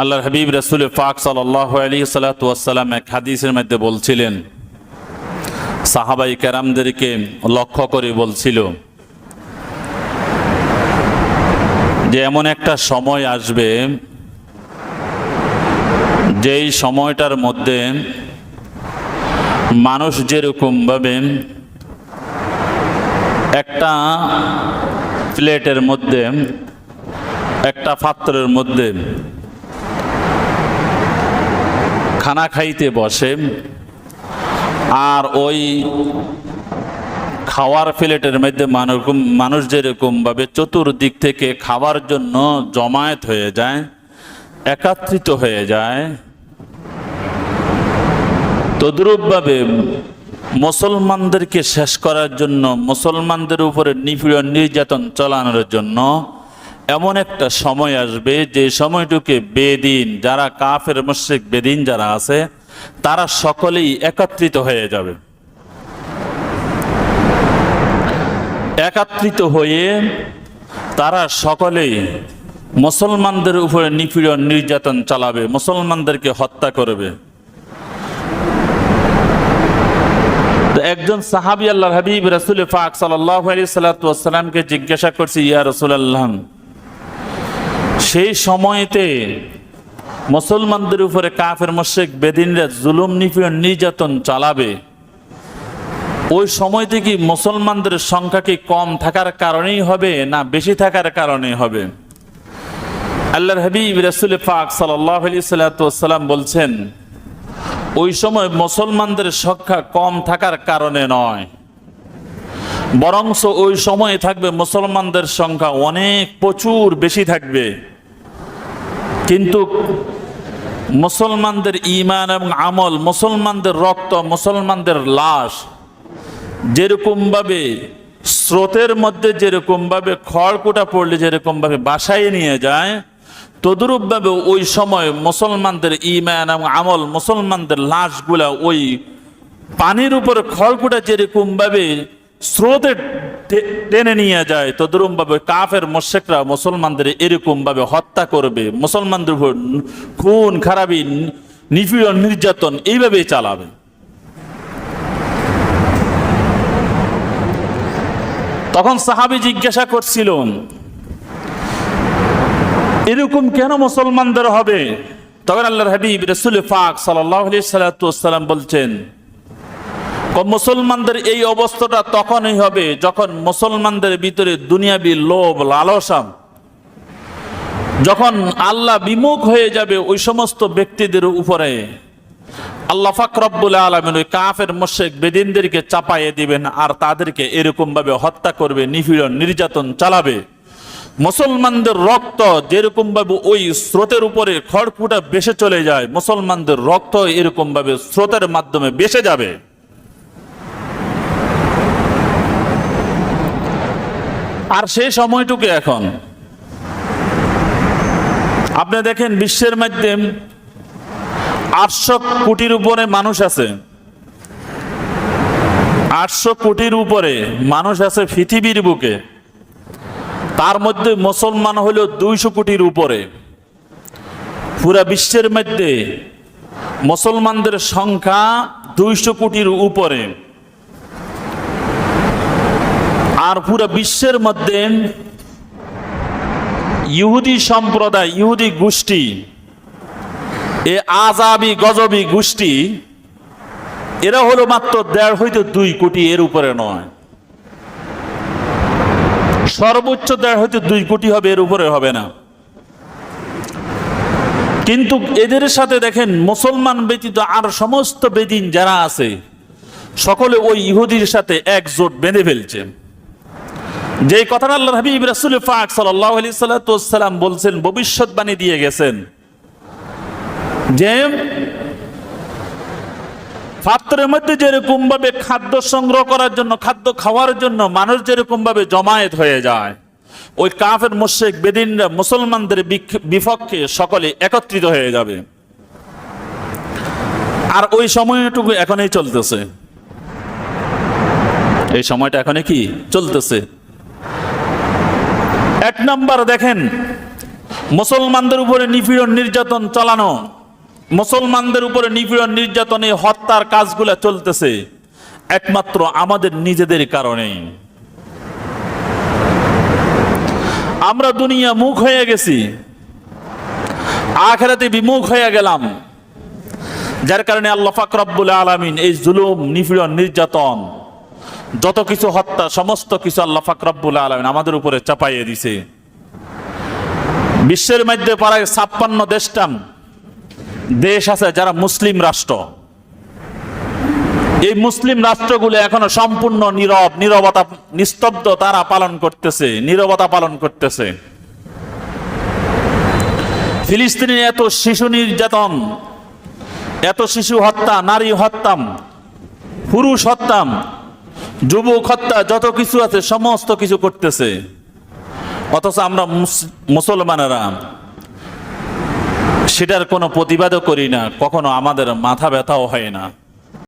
আল্লাহর হাবিব রসুল ফাক সাল্লাহ আলী সাল্লাতাম এক হাদিসের মধ্যে বলছিলেন, সাহাবাই ক্যারামদেরকে লক্ষ্য করে বলছিল যে এমন একটা সময় আসবে, যেই সময়টার মধ্যে মানুষ যেরকমভাবে একটা প্লেটের মধ্যে, একটা পাত্রের মধ্যে খানা খাইতে বসে আর ওই খাওয়ার প্লেটের মধ্যে মানুষ মানুষ যেরকমভাবে চতুর্দিক থেকে খাওয়ার জন্য জমায়েত হয়ে যায়, একাত্রিত হয়ে যায় তদ্রূপভাবে মুসলমানদেরকে শেষ করার জন্য, মুসলমানদের উপরে নিপীড়ন, নির্যাতন চালানোর জন্য এমন একটা সময় আসবে যে সময়টুকে বেদিন, যারা কাফের, মুশ্রিক, বেদিন যারা আছে, তারা সকলেই একত্রিত হয়ে যাবে। একাত্রিত হয়ে তারা সকলেই মুসলমানদের উপরে নিপীড়ন, নির্যাতন চালাবে, মুসলমানদেরকে হত্যা করবে। একজন সাহাবি আল্লাহ হাবিব, রসুল ফাক সাল্লাহ সাল্লামকে জিজ্ঞাসা করছি, ইয়া রসুল আল্লাহ সেই সময়তে মুসলমানদের উপরে কাফের মোশেক বেদিনরা জুলুম, নিপীড়ন, নির্যাতন চালাবে। ওই সময় থেকে মুসলমানদের সংখ্যা কি কম থাকার কারণেই হবে না বেশি থাকার কারণে হবে? আল্লাহর হাবিব রসুল সাল্লাহ সাল্লাম বলছেন, ওই সময় মুসলমানদের সংখ্যা কম থাকার কারণে নয়। বরংস ওই সময়ে থাকবে মুসলমানদের সংখ্যা অনেক প্রচুর বেশি থাকবে। কিন্তু মুসলমানদের ইমান এবং আমল, মুসলমানদের রক্ত, মুসলমানদের লাশ, যেরকমভাবে স্রোতের মধ্যে যেরকমভাবে খড়কুটা পড়লে যেরকমভাবে বাসায় নিয়ে যায়, তদরূপভাবে ওই সময় মুসলমানদের ইমান এবং আমল, মুসলমানদের লাশগুলা ওই পানির উপর খড়কুটা যেরকমভাবে স্রোতে টেনে নিয়ে যায়, তদরূপভাবে কাফের মোশেকরা মুসলমানদের এরকমভাবে হত্যা করবে। মুসলমানদের খুন, খারাপি, নিপীড়ন, নির্যাতন এইভাবেই চালাবে। তখন সাহাবি জিজ্ঞাসা করছিলেন এরকম কেন মুসলমানদের হবে? তখন আল্লাহর হাবিব রসুল ফাক সাল্লাহ সাল্লাম বলছেন মুসলমানদের এই অবস্থাটা তখনই হবে যখন মুসলমানদের ভিতরে দুনিয়াবি লোভ, লালসা। যখন আল্লাহ বিমুখ হয়ে যাবে ওই সমস্ত ব্যক্তিদের উপরে। আল্লাহ ফাকরবুল আলমিন ওই কাফের মোশেক বেদিনদেরকে চাপাইয়ে দিবেন আর তাদেরকে এরকম ভাবে হত্যা করবে, নিপীড়ন, নির্যাতন চালাবে। মুসলমানদের রক্ত যেরকম ভাবে ওই স্রোতের উপরে খড়কুটা বেসে চলে যায়, মুসলমানদের রক্ত এরকম ভাবে স্রোতের মাধ্যমে বেসে যাবে। আর সেই সময়টুকু এখন। আপনি দেখেন বিশ্বের মধ্যে আটশো কোটির উপরে মানুষ আছে। আটশো কোটির উপরে মানুষ আছে পৃথিবীর বুকে। তার মধ্যে মুসলমান হলো দুইশো কোটির উপরে। পুরা বিশ্বের মধ্যে মুসলমানদের সংখ্যা দুইশো কোটির উপরে। আর পুরো বিশ্বের মধ্যে ইহুদি সম্প্রদায়, ইহুদি গোষ্ঠী, এ আজাবি গজবি গোষ্ঠী, এরা হলো মাত্র দেড় হইতে দুই কোটি এর উপরে নয়। সর্বোচ্চ দেড় হইতে দুই কোটি হবে, এর উপরে হবে না। কিন্তু এদের সাথে দেখেন, মুসলমান ব্যতীত আর সমস্ত বেদিন যারা আছে, সকলে ওই ইহুদির সাথে একজোট বেঁধে ফেলছে। যে কথাটা আল্লাহ হাবিব রাসুল ফাক সাল্লাম বলছেন, ভবিষ্যৎবাণী দিয়ে গেছেন। যে পাত্রের মধ্যে যেরকম ভাবে খাদ্য সংগ্রহ করার জন্য, খাদ্য খাওয়ার জন্য মানুষ যেরকম ভাবে জমায়েত হয়ে যায়, ওই কাফের মোশেক বেদিনরা, মুসলমানদের বিপক্ষে সকলে একত্রিত হয়ে যাবে। আর ওই সময়টুকু এখনই চলতেছে। এই সময়টা এখনই কি? চলতেছে। এক নাম্বার দেখেন, মুসলমানদের উপরে নিপীড়ন, নির্যাতন চালানো, মুসলমানদের উপরে নিপীড়ন, নির্যাতন এই হত্যার কাজগুলো চলতেছে, একমাত্র আমাদের নিজেদের কারণে। আমরা দুনিয়া মুখ হয়ে গেছি, আখেরাতে বিমুখ হয়ে গেলাম, যার কারণে আল্লাহ ফাকরাবুল আলমিন এই জুলুম, নিপীড়ন, নির্যাতন যত কিছু হত্যা, সমস্ত কিছু আল্লাহ ফাকরাবুল আলমিন আমাদের উপরে চাপাইয়ে দিছে। বিশ্বের মধ্যে প্রায় ছাপ্পান্ন দেশটান দেশ আছে যারা মুসলিম রাষ্ট্র। এই মুসলিম রাষ্ট্রগুলো এখনও সম্পূর্ণ নীরব, নীরবতা নিস্তব্ধ তারা পালন করতেছে, নীরবতা পালন করতেছে। ফিলিস্তিনি এত শিশু নির্যাতন, এত শিশু হত্যা, নারী হত্যাম, পুরুষ হত্যাম যুবক হত্যা যত কিছু আছে, সমস্ত কিছু করতেছে। অথচ আমরা মুস- মুসলমানেরা সেটার কোনো প্রতিবাদও করি না, কখনো আমাদের মাথা ব্যথাও হয় না।